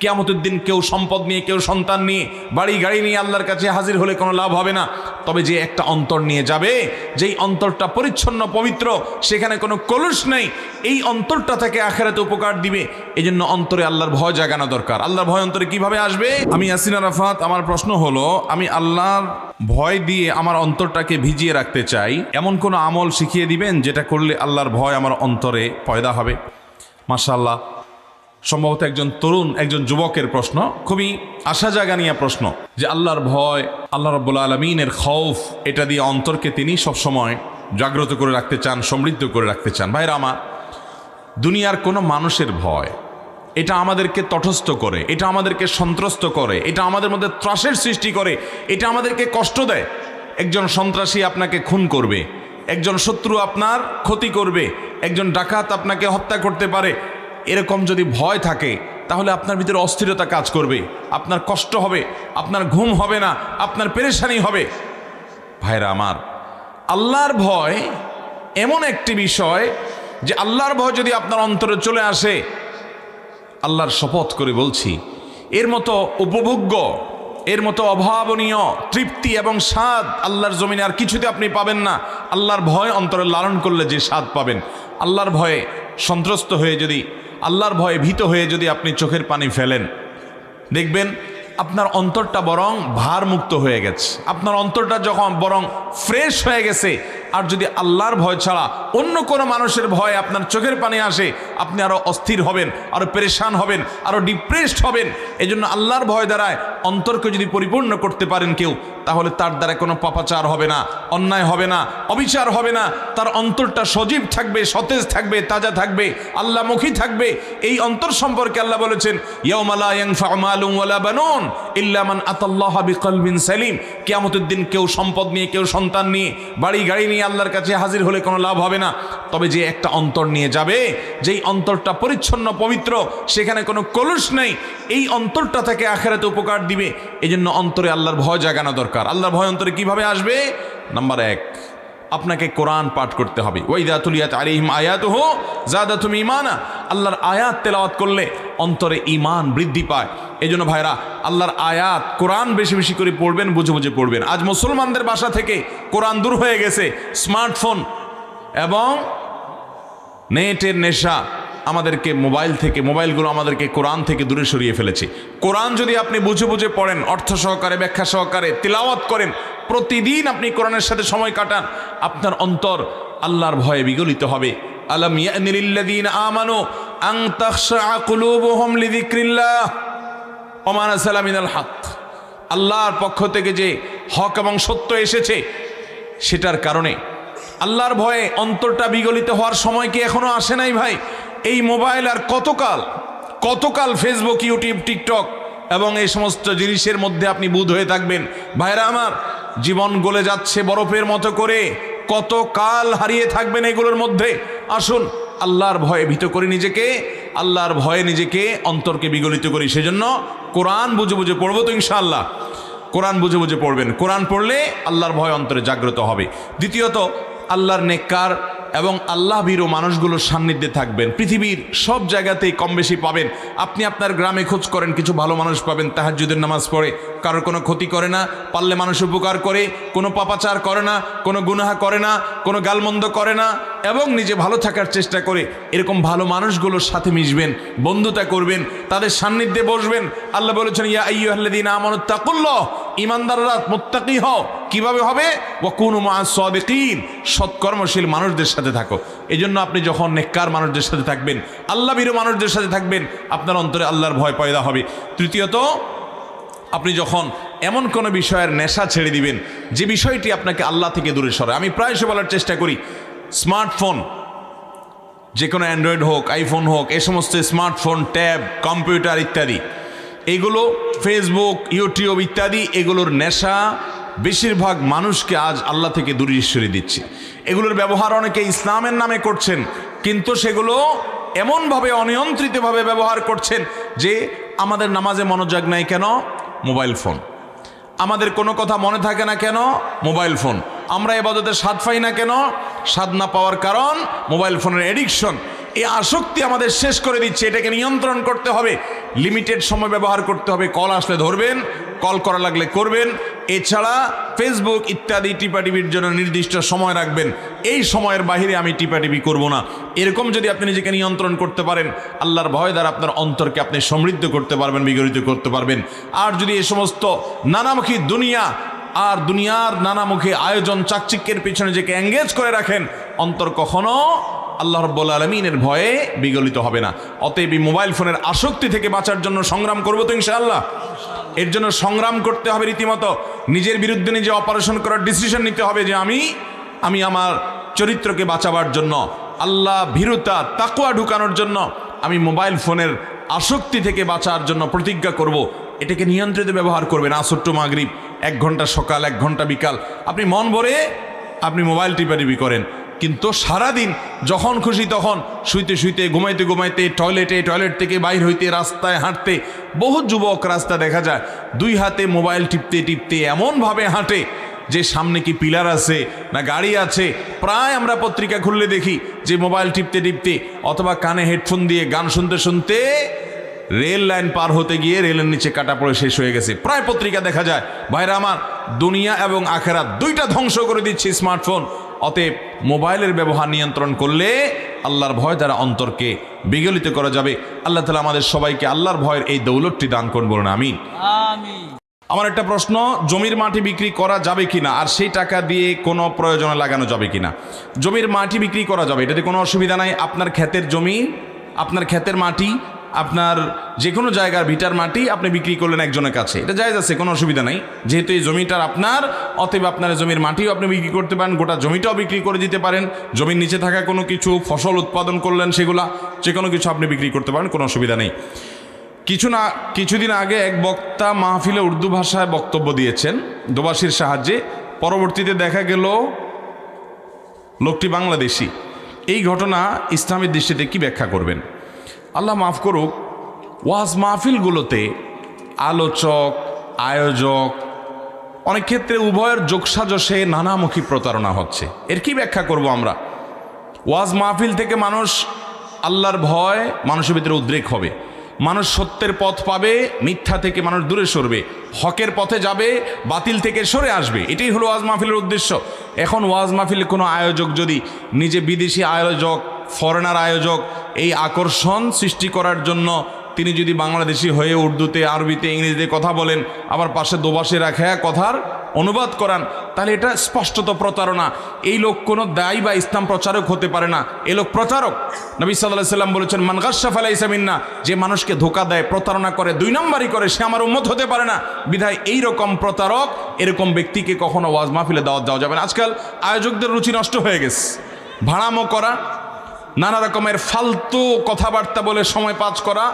কেয়ামতের দিন কেউ সম্পদ নিয়ে, কেউ সন্তান নিয়ে, বাড়ি গাড়ি নিয়ে আল্লাহর কাছে হাজির হলে কোনো লাভ হবে না। তবে যে একটা অন্তর নিয়ে যাবে, যেই অন্তরটা পরিচ্ছন্ন, পবিত্র, সেখানে কোনো কলুষ নেই, এই অন্তরটা থেকে আখেরাতে উপকার দিবে। এই জন্য অন্তরে আল্লাহর ভয় জাগানো দরকার। আল্লাহর ভয় অন্তরে কীভাবে আসবে? আমি ইয়াসিন আরাফাত আমার প্রশ্ন হলো, আমি আল্লাহর ভয় দিয়ে আমার অন্তরটাকে ভিজিয়ে রাখতে চাই, এমন কোনো আমল শিখিয়ে দিবেন যেটা করলে আল্লাহর ভয় আমার অন্তরে পয়দা হবে? মাশাল্লাহ সম্ভবত একজন তরুণ, একজন যুবকের প্রশ্ন, খুবই আশা জাগানিয়া প্রশ্ন, যে আল্লাহর ভয়, আল্লাহ রব্বুল আলমিনের খৌফ, এটা দিয়ে অন্তরকে তিনি সবসময় জাগ্রত করে রাখতে চান, সমৃদ্ধ করে রাখতে চান। ভাইরা আমার, দুনিয়ার কোনো মানুষের ভয়, এটা আমাদেরকে তটস্থ করে, এটা আমাদেরকে সন্ত্রস্ত করে, এটা আমাদের মধ্যে ত্রাসের সৃষ্টি করে, এটা আমাদেরকে কষ্ট দেয়। একজন সন্ত্রাসী আপনাকে খুন করবে, একজন শত্রু আপনার ক্ষতি করবে, একজন ডাকাত আপনাকে হত্যা করতে পারে এরকম যদি ভয় থাকে, তাহলে আপনার ভিতরে অস্থিরতা কাজ করবে। আপনার কষ্ট হবে, আপনার ঘুম হবে না, আপনার পেরেশানি হবে। ভাইরা আমার, আল্লাহর ভয় এমন একটি বিষয় যে আল্লাহর ভয় যদি আপনার অন্তরে চলে আসে, আল্লাহর শপথ করে বলছি, এর মতো উপভোগ্য, এর মতো অভাবনীয়, তৃপ্তি এবং স্বাদ আল্লাহর জমিনে আর কিছুতে আপনি পাবেন না। আল্লাহর ভয় অন্তরে লালন করলে যে স্বাদ পাবেন। আল্লাহর ভয়ে সন্ত্রস্ত হয়ে যদি আল্লাহর ভয়ে ভীত হয়ে যদি আপনি চোখের পানি ফেলেন, দেখবেন আপনার অন্তরটা বরং ভারমুক্ত হয়ে গেছে। আপনার অন্তরটা যখন বরং ফ্রেশ হয়ে গেছে আর যদি আল্লাহর ভয় ছাড়া অন্য কোনো মানুষের ভয় আপনার চোখের পানি আসে, আপনি আরও অস্থির হবেন আরও পেরেশান হবেন আরও ডিপ্রেসড হবেন। এই জন্য আল্লাহর ভয় দ্বারায় অন্তরকে যদি পরিপূর্ণ করতে পারেন কেউ, তাহলে তার দ্বারা কোনো পাপাচার হবে না, অন্যায় হবে না, অবিচার হবে না। তার অন্তরটা সজীব থাকবে, সতেজ থাকবে, তাজা থাকবে আল্লাহমুখী থাকবে। এই অন্তর সম্পর্কে আল্লাহ বলেছেন ইয়াউমালা ইয়ানফা মালুম ওয়ালা বানুন। ইল্লা মান আতাল্লাহ বিকলবিন সালিম। কিয়ামতের দিন কেউ সম্পদ নিয়ে, কেউ সন্তান নিয়ে, বাড়ি গাড়ি নিয়ে আল্লাহর কাছে হাজির হলে কোনো লাভ হবে না। তবে যে একটা অন্তর নিয়ে যাবে, যেই অন্তরটা পরিচ্ছন্ন, পবিত্র, সেখানে কোনো কলুষ নেই, এই অন্তরটা থেকে আখেরাতে উপকার দিবে। এই জন্য অন্তরে আল্লাহর ভয় জাগানো দরকার। আল্লাহর ভয় অন্তরে কীভাবে আসবে? নাম্বার এক, আপনাকে কোরআন পাঠ করতে হবে। ওইদা তুলিয়াত আলিহিম আয়াত হো জাদা তুমি ইমানা আল্লাহর আয়াত তেলাওয়াত করলে অন্তরে ইমান বৃদ্ধি পায়। এই জন্য ভাইরা, আল্লাহর আয়াত কোরআন বেশি বেশি করে পড়বেন, বুঝে বুঝে পড়বেন। আজ মুসলমানদের বাসা থেকে কোরআন দূর হয়ে গেছে, স্মার্টফোন এবং নেটের নেশা আমাদেরকে মোবাইল থেকে, মোবাইলগুলো আমাদেরকে কোরআন থেকে দূরে সরিয়ে ফেলেছে। কোরআন যদি আপনি বুঝে বুঝে পড়েন, অর্থ সহকারে, ব্যাখ্যা সহকারে, তিলাওয়াত করেন, প্রতিদিন আপনি কোরআনের সাথে সময় কাটান, আপনার অন্তর আল্লাহর ভয়ে বিগলিত হবে। আলম ইয়ানিলিল্লাযীন আমানু আন তাখশা কুলুবুহুম লিযিকরিল্লাহ। ওমান সালামিনাল হক। আল্লাহর পক্ষ থেকে যে হক এবং সত্য এসেছে, সেটার কারণে। আল্লাহর ভয়ে অন্তরটা বিগলিত হওয়ার সময় কি এখনও আসে নাই ভাই? এই মোবাইল আর কতকাল কতকাল ফেসবুক ইউটিউব টিকটক এবং এই সমস্ত জিনিসের মধ্যে আপনি বুধ হয়ে থাকবেন? ভাইরা আমার, জীবন গলে যাচ্ছে বরফের মতো করে কত কাল হারিয়ে থাকবেন এগুলোর মধ্যে? আসুন, আল্লাহর ভয়ে ভীত করি নিজেকে আল্লাহর ভয়ে নিজেকে অন্তরকে বিগলিত করি। সেজন্য কোরআন বুঝে বুঝে পড়ব তো ইনশাআল্লাহ। কোরআন বুঝে বুঝে পড়বেন। কোরআন পড়লে আল্লাহর ভয় অন্তরে জাগ্রত হবে। দ্বিতীয়ত, আল্লাহর নেককার এবং আল্লাহ ভীরু মানুষগুলোর সান্নিধ্যে থাকবেন। পৃথিবীর সব জায়গাতেই কম বেশি পাবেন। আপনি আপনার গ্রামে খোঁজ করেন, কিছু ভালো মানুষ পাবেন তাহাজুদের নামাজ পড়ে। কারোর কোনো ক্ষতি করে না, পারলে মানুষ উপকার করে, কোনো পাপাচার করে না, কোনো গুনাহা করে না, কোনো গালমন্দ করে না, এবং নিজে ভালো থাকার চেষ্টা করে। এরকম ভালো মানুষগুলোর সাথে মিশবেন, বন্ধুতা করবেন, তাদের সান্নিধ্যে বসবেন। আল্লাহ বলেছেন, ইয়া আইয়ুহাল্লাযীন আমানু তাকুল্লাহ ইমানদাররা মুত্তাকি হও। কীভাবে হবে? ওয়া কুনু মা সাদিকিন। সৎকর্মশীল মানুষদের সাথে থাকো। এই জন্য আপনি যখন নেককার মানুষদের সাথে থাকবেন আল্লাহ বীর মানুষদের সাথে থাকবেন, আপনার অন্তরে আল্লাহর ভয় পয়দা হবে। তৃতীয়ত, আপনি যখন এমন কোনো বিষয়ের নেশা ছেড়ে দিবেন, যে বিষয়টি আপনাকে আল্লাহ থেকে দূরে সরে আমি প্রায়শ বলার চেষ্টা করি, স্মার্টফোন যে কোনো অ্যান্ড্রয়েড হোক, আইফোন হোক, এ সমস্ত স্মার্টফোন, ট্যাব, কম্পিউটার ইত্যাদি এগুলো ফেসবুক ইউটিউব ইত্যাদি এগুলোর নেশা। বেশিরভাগ মানুষকে আজ আল্লাহ থেকে দূরে সরিয়ে দিচ্ছে। এগুলোর ব্যবহার অনেকে ইসলামের নামে করছেন, কিন্তু সেগুলো এমনভাবে অনিয়ন্ত্রিতভাবে ব্যবহার করছেন যে আমাদের নামাজে মনোযোগ নাই কেন? Mobile phone. আমাদের কোনো কথা মনে থাকে না কেন? Mobile phone. আমরা এবাদতে স্বাদ পাই না কেন? স্বাদ না পাওয়ার কারণ মোবাইল ফোনের এডিকশন এই আসক্তি আমাদের শেষ করে দিচ্ছে, এটাকে নিয়ন্ত্রণ করতে হবে। লিমিটেড সময় ব্যবহার করতে হবে কল আসলে ধরবেন কল করা লাগলে করবেন। এছাড়া ফেসবুক ইত্যাদি টিপাটিপির জন্য নির্দিষ্ট সময় রাখবেন। এই সময়ের বাহিরে আমি টিপাটিপি করব না। এরকম যদি আপনি নিজেকে নিয়ন্ত্রণ করতে পারেন, আল্লাহর ভয় দ্বারা আপনার অন্তরকে আপনি সমৃদ্ধ করতে পারবেন, বিগড়িত করতে পারবেন। আর যদি এ সমস্ত নানামুখী দুনিয়া, আর দুনিয়ার নানামুখী আয়োজন, চাকচিক্যের পিছনে নিজেকে এঙ্গেজ করে রাখেন, অন্তর কখনো আল্লাহ রব্বুল আলমিনের ভয়ে বিগলিত হবে না। অতএব মোবাইল ফোনের আসক্তি থেকে বাঁচার জন্য সংগ্রাম করব তো ইনশাআল্লাহ। এর জন্য সংগ্রাম করতে হবে রীতিমতো। নিজের বিরুদ্ধে নিজে অপারেশন করার ডিসিশন নিতে হবে যে আমি আমি আমার চরিত্রকে বাঁচাবার জন্য, আল্লাহ ভীরুতা তাকুয়া ঢুকানোর জন্য আমি মোবাইল ফোনের আসক্তি থেকে বাঁচার জন্য প্রতিজ্ঞা করব। এটাকে নিয়ন্ত্রিত ব্যবহার করবেন আসট্ট মাগরিব, এক ঘণ্টা সকাল, এক ঘণ্টা বিকাল। আপনি মন ভরে আপনি মোবাইল টিপাটিপি করেন। কিন্তু সারাদিন যখন খুশি তখন শুইতে শুইতে, ঘুমাইতে ঘুমাইতে, টয়লেটে, টয়লেট থেকে বাইর হইতে, রাস্তায় হাঁটতে বহু যুবক রাস্তা দেখা যায়, দুই হাতে মোবাইল টিপতে টিপতে এমনভাবে হাঁটে যে সামনে কি পিলার আছে না গাড়ি আছে। প্রায় আমরা পত্রিকা খুললে দেখি যে মোবাইল টিপতে টিপতে অথবা কানে হেডফোন দিয়ে গান শুনতে শুনতে রেল লাইন পার হতে গিয়ে রেলের নিচে কাটা পড়ে শেষ হয়ে গেছে। প্রায় পত্রিকা দেখা যায়, ভাইরা আমার, দুনিয়া এবং আখেরাত দুইটা ধ্বংস করে দিচ্ছে স্মার্টফোন। অতএব মোবাইলের ব্যবহার নিয়ন্ত্রণ করলে আল্লাহর ভয় দ্বারা অন্তরকে বিগলিত করা যাবে। আল্লাহ তালা আমাদের সবাইকে আল্লাহর ভয়ের এই দৌলতটি দান করুন বলুন আমিন। আমিন। আমার একটা প্রশ্ন জমির মাটি বিক্রি করা যাবে কিনা আর সেই টাকা দিয়ে কোনো প্রয়োজনে লাগানো যাবে কিনা? জমির মাটি বিক্রি করা যাবে এটাতে কোনো অসুবিধা নাই। আপনার ক্ষেতের জমি আপনার ক্ষেতের মাটি আপনার যে কোনো জায়গার ভিটার মাটি আপনি বিক্রি করলেন একজনের কাছে। এটা যায় আছে, কোনো অসুবিধা নেই। যেহেতু এই জমিটার আপনার, অতএব আপনার জমির মাটিও আপনি বিক্রি করতে পারেন, গোটা জমিটাও বিক্রি করে দিতে পারেন। জমির নিচে থাকা কোনো কিছু, ফসল উৎপাদন করলেন সেগুলা যে কোনো কিছু আপনি বিক্রি করতে পারেন, কোনো অসুবিধা নেই। কিছু না, কিছুদিন আগে এক বক্তা মাহফিলে উর্দু ভাষায় বক্তব্য দিয়েছেন দোবাসীর সাহায্যে। পরবর্তীতে দেখা গেল লোকটি বাংলাদেশি। এই ঘটনা ইসলামের দৃষ্টিতে কি ব্যাখ্যা করবেন? আল্লাহ মাফ করুক, ওয়াজ মাহফিলগুলোতে আলোচক, আয়োজক, অনেক ক্ষেত্রে উভয়ের যোগসাজশে নানামুখী প্রতারণা হচ্ছে। এর কি ব্যাখ্যা করব আমরা? ওয়াজ মাহফিল থেকে মানুষ আল্লাহর ভয়, মানুষের ভিতরে উদ্রেক হবে। মানুষ সত্যের পথ পাবে, মিথ্যা থেকে মানুষ দূরে সরবে। হকের পথে যাবে, বাতিল থেকে সরে আসবে। এটাই হলো ওয়াজ মাহফিলের উদ্দেশ্য। এখন ওয়াজ মাহফিলে কোনো আয়োজক যদি নিজে বিদেশি আয়োজক ফরেনার আয়োজক এই আকর্ষণ সৃষ্টি করার জন্য তিনি যদি বাংলাদেশি হয়ে উর্দুতে, আরবিতে, ইংরেজিতে কথা বলেন, আবার পাশে দোবাসে রাখা কথার অনুবাদ করান, তাহলে এটা স্পষ্টত প্রতারণা। এই লোক কোনো দায়ী বা ইসলাম প্রচারক হতে পারে না। এ লোক প্রচারক। নবী সাল্লাহ সাল্লাম বলেছেন মানগাশাফ আলাই ইসামিন্না যে মানুষকে ধোকা দেয়, প্রতারণা করে, দুই নম্বরই করে, সে আমার উন্মত হতে পারে না। বিধায় এই রকম প্রতারক, এরকম ব্যক্তিকে কখনো ওয়াজ মাহফিলে দাওয়াত দেওয়া যাবে না। আজকাল আয়োজকদের রুচি নষ্ট হয়ে গেছে। ভাড়ামো করা নানা রকমের ফালতু কথাবার্তা বলে সময় পাস করা,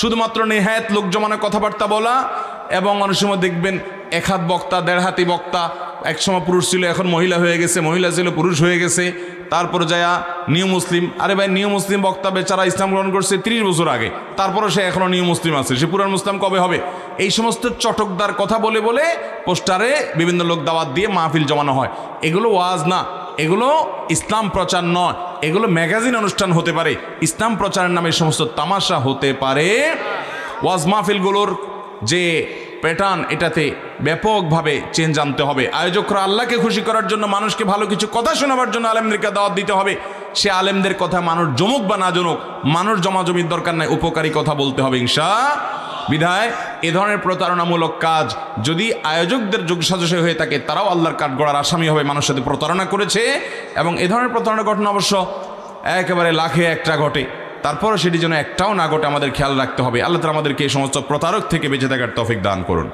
শুধুমাত্র নেহায়ত লোক জমানো কথাবার্তা বলা এবং অনেক সময় দেখবেন এক হাত বক্তা, দেড় হাতি বক্তা। একসময় পুরুষ ছিল, এখন মহিলা হয়ে গেছে, মহিলা ছিল, পুরুষ হয়ে গেছে। তারপরে যায়া নিউ মুসলিম, আরে ভাই নিউ মুসলিম বক্তা, বেচারা ইসলাম গ্রহণ করছে তিরিশ বছর আগে। তারপরে সে এখনও নিউ মুসলিম আছে, সে পুরান মুসলিম কবে হবে? এই সমস্ত চটকদার কথা বলে বলে পোস্টারে বিভিন্ন লোক দাওয়াত দিয়ে মাহফিল জমানো হয়। এগুলো ওয়াজ না। এগুলো ইসলাম প্রচার নয়। এগুলো ম্যাগাজিন অনুষ্ঠান হতে পারে। ইসলাম প্রচারের নামে সমস্ত তামাশা হতে পারে। ওয়াজ মাহফিলগুলোর যে প্যাটার্ন এটাতে ব্যাপকভাবে চেঞ্জ আনতে হবে। আয়োজকরা আল্লাহকে খুশি করার জন্য মানুষকে ভালো কিছু কথা শোনাবার জন্য আলেমদেরকে দাওয়াত দিতে হবে। সে আলেমদের কথা মানুষ জমুক বা না জমুক, মানুষ জমাজমির দরকার নাই, উপকারী কথা বলতে হবে ইনশা বিধায় এ ধরনের প্রতারণামূলক কাজ যদি আয়োজকদের যোগসাজশে হয়ে থাকে, তারাও আল্লাহর কাঠগড়ার আসামি হবে, মানুষের সাথে প্রতারণা করেছে এবং এ ধরনের প্রতারণা ঘটনা অবশ্য একেবারে লাখে একটা ঘটে। তারপরও সেটি যেন একটাও না ঘটে, আমাদের খেয়াল রাখতে হবে। আল্লাহ তালা আমাদেরকে এই সমস্ত প্রতারক থেকে বেঁচে থাকার তফিক দান করুন।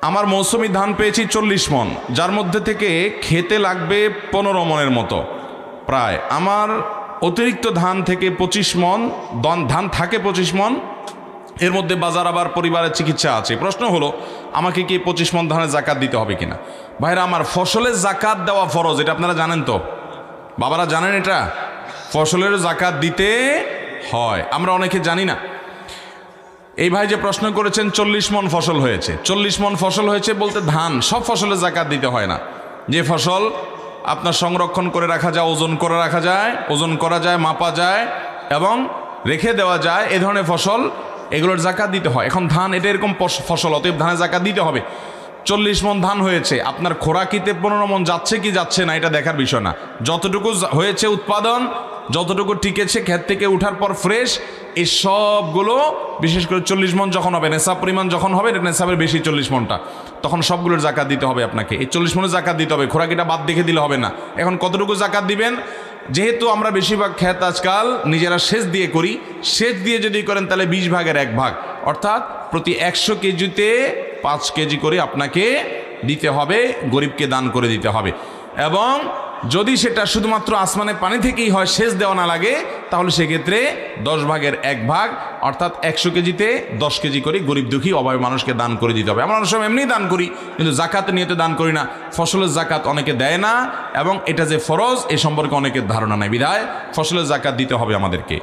আমার মৌসুমি ধান পেয়েছি চল্লিশ মন, যার মধ্যে থেকে খেতে লাগবে পনেরো মনের মতো। প্রায়। আমার অতিরিক্ত ধান থেকে পঁচিশ মন ধান থাকে পঁচিশ মন এর মধ্যে বাজার আবার পরিবারের চিকিৎসা আছে। প্রশ্ন হলো, আমাকে কি পঁচিশ মন ধানের জাকাত দিতে হবে কিনা? ভাইরা, আমার ফসলের জাকাত দেওয়া ফরজ, এটা আপনারা জানেন তো। বাবারা, জানেন এটা? ফসলের জাকাত দিতে হয়। আমরা অনেকে জানি না। এই ভাই যে প্রশ্ন করেছেন, চল্লিশ মন ফসল হয়েছে। চল্লিশ মন ফসল হয়েছে বলতে ধান, সব ফসলের জাকাত দিতে হয় না। যে ফসল আপনার সংরক্ষণ করে রাখা যায়, ওজন করে রাখা যায়, ওজন করা যায়, মাপা যায় এবং রেখে দেওয়া যায়, এ ধরনের ফসল এগুলোর জাকাত দিতে হয়। এখন ধান, এটা এরকম ফসল, অতএব ধানের জাকাত দিতে হবে। চল্লিশ মন ধান হয়েছে, আপনার খোরাকিতে পনেরো মন যাচ্ছে কি যাচ্ছে না, এটা দেখার বিষয় না। যতটুকু হয়েছে উৎপাদন, যতটুকু টিকেছে ক্ষেত থেকে উঠার পর ফ্রেশ এই সবগুলো, বিশেষ করে চল্লিশ মন যখন হবে, নেশাব পরিমাণ যখন হবে, এটা নেশাবের বেশি চল্লিশ মনটা। তখন সবগুলোর জাকাত দিতে হবে আপনাকে। এই চল্লিশ মনের জাকাত দিতে হবে, খোরাকিটা বাদ দেখে দিলে হবে না। এখন কতটুকু জাকাত দিবেন? যেহেতু আমরা বেশিরভাগ ক্ষেত আজকাল নিজেরা সেচ দিয়ে করি, সেচ দিয়ে যদি করেন তাহলে বিশ ভাগের এক ভাগ। অর্থাৎ প্রতি একশো কেজিতে পাঁচ কেজি করে আপনাকে দিতে হবে, গরিবকে দান করে দিতে হবে। এবং যদি সেটা শুধুমাত্র আসমানে পানি থেকেই হয়, সেচ দেওয়া না লাগে তাহলে সেক্ষেত্রে দশ ভাগের এক ভাগ, অর্থাৎ একশো কেজিতে দশ কেজি করে গরিব দুঃখী অভাবী মানুষকে দান করে দিতে হবে। আমরা অনেক সময় এমনি দান করি, কিন্তু জাকাত নিয়ে দান করি না। ফসলের জাকাত অনেকে দেয় না, এবং এটা যে ফরজ, এ সম্পর্কে অনেকের ধারণা নেই। বিধায় ফসলের জাকাত দিতে হবে আমাদেরকে।